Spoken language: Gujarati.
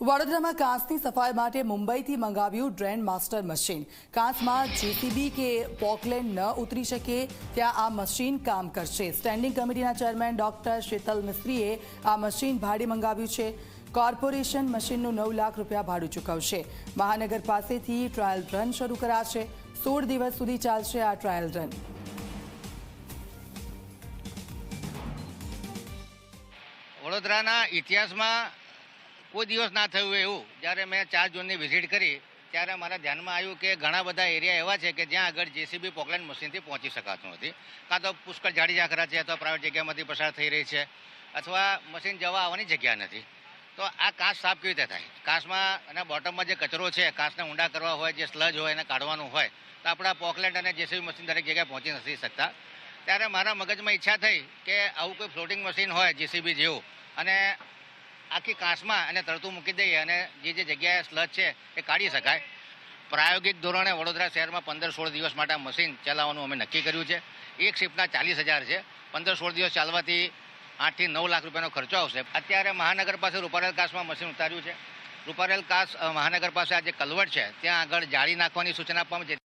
વડોદરામાં કાંસની સફાઈ માટે મુંબઈથી મંગાવ્યું ડ્રેન માસ્ટર મશીન. કાંસમાં જેસીબી કે પોકલેન ન ઉતરી શકે, ત્યાં આ મશીન કામ કરશે. સ્ટેન્ડિંગ કમિટીના ચેરમેન ડોક્ટર શીતલ મિસ્ત્રીએ આ મશીન ભાડે મંગાવ્યું છે. કોર્પોરેશન મશીનનું નવ લાખ રૂપિયા ભાડું ચૂકવશે. મહાનગર પાસેથી ટ્રાયલ રન શરૂ કરાશે. સોળ દિવસ સુધી ચાલશે આ ટ્રાયલ રન. વડોદરાના ઇતિહાસમાં કોઈ દિવસ ના થયું એવું. જ્યારે મેં ચાર જૂનની વિઝિટ કરી, ત્યારે મારા ધ્યાનમાં આવ્યું કે ઘણા બધા એરિયા એવા છે કે જ્યાં આગળ જેસીબી પોકલેન મશીનથી પહોંચી શકાતું નથી. કાં તો પુષ્કળ જાડી ઝાખરા છે, અથવા પ્રાઇવેટ જગ્યામાંથી પસાર થઈ રહી છે, અથવા મશીન જવા આવવાની જગ્યા નથી. તો આ કાસ સાફ કેવી રીતે થાય? કાચમાં અને બોટમમાં જે કચરો છે, કાચને ઊંડા કરવા હોય, જે સ્લજ હોય, એને કાઢવાનું હોય, તો આપણા પોકલેટ અને જેસીબી મશીન દરેક જગ્યાએ પહોંચી નથી શકતા. ત્યારે મારા મગજમાં ઈચ્છા થઈ કે આવું કોઈ ફ્લોટિંગ મશીન હોય જેસીબી જેવું. અને આખી કાંસમાં અને તરતું મૂકી દઈએ અને જે જે જગ્યાએ સ્લજ છે એ કાઢી શકાય. પ્રાયોગિક ધોરણે વડોદરા શહેરમાં પંદર સોળ દિવસ માટે આ મશીન ચલાવવાનું અમે નક્કી કર્યું છે. એક શિફ્ટના ચાલીસ હજાર છે. પંદર સોળ દિવસ ચાલવાથી આઠથી નવ લાખ રૂપિયાનો ખર્ચો આવશે. અત્યારે મહાનગર પાસે રૂપારેલ કાસમાં મશીન ઉતાર્યું છે. રૂપારેલ કાસ મહાનગર પાસે આ જે કલવટ છે, ત્યાં આગળ જાળી નાખવાની સૂચના આપવામાં છે